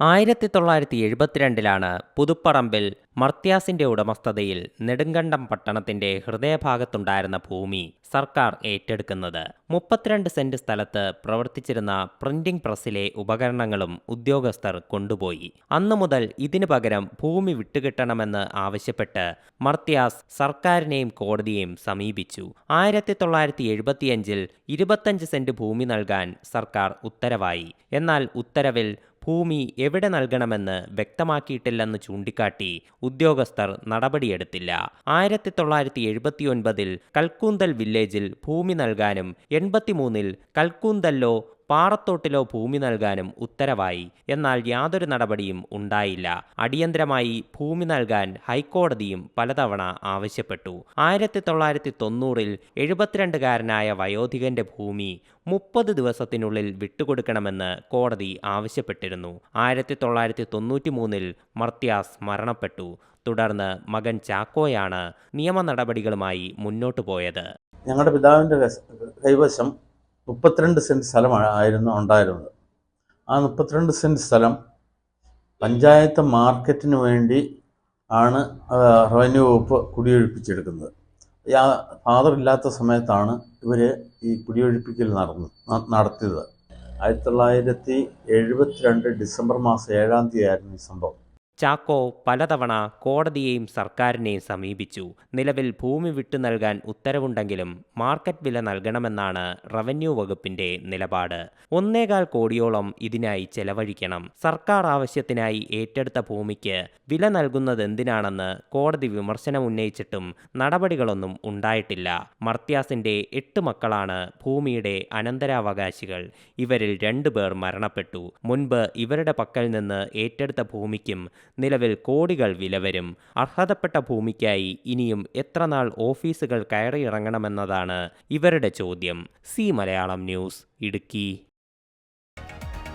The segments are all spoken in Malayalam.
ആയിരത്തി തൊള്ളായിരത്തി എഴുപത്തിരണ്ടിലാണ് പുതുപ്പറമ്പിൽ മർത്യാസിന്റെ ഉടമസ്ഥതയിൽ നെടുങ്കണ്ടം പട്ടണത്തിന്റെ ഹൃദയഭാഗത്തുണ്ടായിരുന്ന ഭൂമി സർക്കാർ ഏറ്റെടുക്കുന്നത്. മുപ്പത്തിരണ്ട് സെന്റ് സ്ഥലത്ത് പ്രവർത്തിച്ചിരുന്ന പ്രിന്റിംഗ് പ്രസ്സിലെ ഉപകരണങ്ങളും ഉദ്യോഗസ്ഥർ കൊണ്ടുപോയി. അന്നു മുതൽ ഇതിനു പകരം ഭൂമി വിട്ടുകിട്ടണമെന്ന് ആവശ്യപ്പെട്ട് മർത്യാസ് സർക്കാരിനെയും കോടതിയെയും സമീപിച്ചു. ആയിരത്തി തൊള്ളായിരത്തി എഴുപത്തിയഞ്ചിൽ ഇരുപത്തഞ്ച് സെന്റ് ഭൂമി നൽകാൻ സർക്കാർ ഉത്തരവായി. എന്നാൽ ഉത്തരവിൽ ഭൂമി എവിടെ നൽകണമെന്ന് വ്യക്തമാക്കിയിട്ടില്ലെന്ന് ചൂണ്ടിക്കാട്ടി ഉദ്യോഗസ്ഥർ നടപടിയെടുത്തില്ല. ആയിരത്തി തൊള്ളായിരത്തി എഴുപത്തിയൊൻപതിൽ കൽക്കൂന്തൽ വില്ലേജിൽ ഭൂമി നൽകാനും എൺപത്തിമൂന്നിൽ കൽക്കൂന്തല്ലോ പാറത്തോട്ടിലോ ഭൂമി നൽകാനും ഉത്തരവായി. എന്നാൽ യാതൊരു നടപടിയും ഉണ്ടായില്ല. അടിയന്തരമായി ഭൂമി നൽകാൻ ഹൈക്കോടതിയും പലതവണ ആവശ്യപ്പെട്ടു. ആയിരത്തി തൊള്ളായിരത്തി തൊണ്ണൂറിൽ എഴുപത്തിരണ്ടുകാരനായ വയോധികന്റെ ഭൂമി മുപ്പത് ദിവസത്തിനുള്ളിൽ വിട്ടുകൊടുക്കണമെന്ന് കോടതി ആവശ്യപ്പെട്ടിരുന്നു. ആയിരത്തി തൊള്ളായിരത്തി തൊണ്ണൂറ്റി മൂന്നിൽ മർത്യാസ് മരണപ്പെട്ടു. തുടർന്ന് മകൻ ചാക്കോയാണ് നിയമ നടപടികളുമായി മുന്നോട്ടു പോയത് ഞങ്ങളുടെ പിതാവിന്റെ കൈവശം മുപ്പത്തിരണ്ട് സെന്റ് സ്ഥലമായിരുന്നു ഉണ്ടായിരുന്നത്. ആ മുപ്പത്തിരണ്ട് സെന്റ് സ്ഥലം പഞ്ചായത്ത് മാർക്കറ്റിന് വേണ്ടി ആണ് റവന്യൂ വകുപ്പ് കുടിയൊഴിപ്പിച്ചെടുക്കുന്നത്. ആ ഫാദർ ഇല്ലാത്ത സമയത്താണ് ഇവർ ഈ കുടിയൊഴിപ്പിക്കൽ നടന്നു നടത്തിയത്. ആയിരത്തി തൊള്ളായിരത്തി എഴുപത്തിരണ്ട് ഡിസംബർ മാസം ഏഴാം തീയതി ആയിരുന്നു ഈ സംഭവം. ചാക്കോ പലതവണ കോടതിയെയും സർക്കാരിനെയും സമീപിച്ചു. നിലവിൽ ഭൂമി വിട്ടു നൽകാൻ ഉത്തരവുണ്ടെങ്കിലും മാർക്കറ്റ് വില നൽകണമെന്നാണ് റവന്യൂ വകുപ്പിന്റെ നിലപാട്. ഒന്നേകാൽ കോടിയോളം ഇതിനായി ചെലവഴിക്കണം. സർക്കാർ ആവശ്യത്തിനായി ഏറ്റെടുത്ത ഭൂമിക്ക് വില നൽകുന്നതെന്തിനാണെന്ന് കോടതി വിമർശനം ഉന്നയിച്ചിട്ടും നടപടികളൊന്നും ഉണ്ടായിട്ടില്ല. മർത്യാസിന്റെ എട്ട് മക്കളാണ് ഭൂമിയുടെ അനന്തരാവകാശികൾ. ഇവരിൽ രണ്ടുപേർ മരണപ്പെട്ടു. മുൻപ് ഇവരുടെ പക്കൽ നിന്ന് ഏറ്റെടുത്ത ഭൂമിക്കും നിലവിൽ കോടികൾ വില വരും. അർഹതപ്പെട്ട ഭൂമിക്കായി ഇനിയും എത്ര നാൾ ഓഫീസുകൾ കയറിയിറങ്ങണമെന്നതാണ് ഇവരുടെ ചോദ്യം. C Malayalam news Idukki.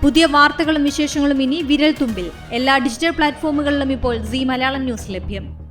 പുതിയ വാർത്തകളും വിശേഷങ്ങളും ഇനി വിരൽ തുമ്പിൽ എല്ലാ ഡിജിറ്റൽ പ്ലാറ്റ്ഫോമുകളിലും ഇപ്പോൾ സി മലയാളം ന്യൂസ് ലഭ്യം.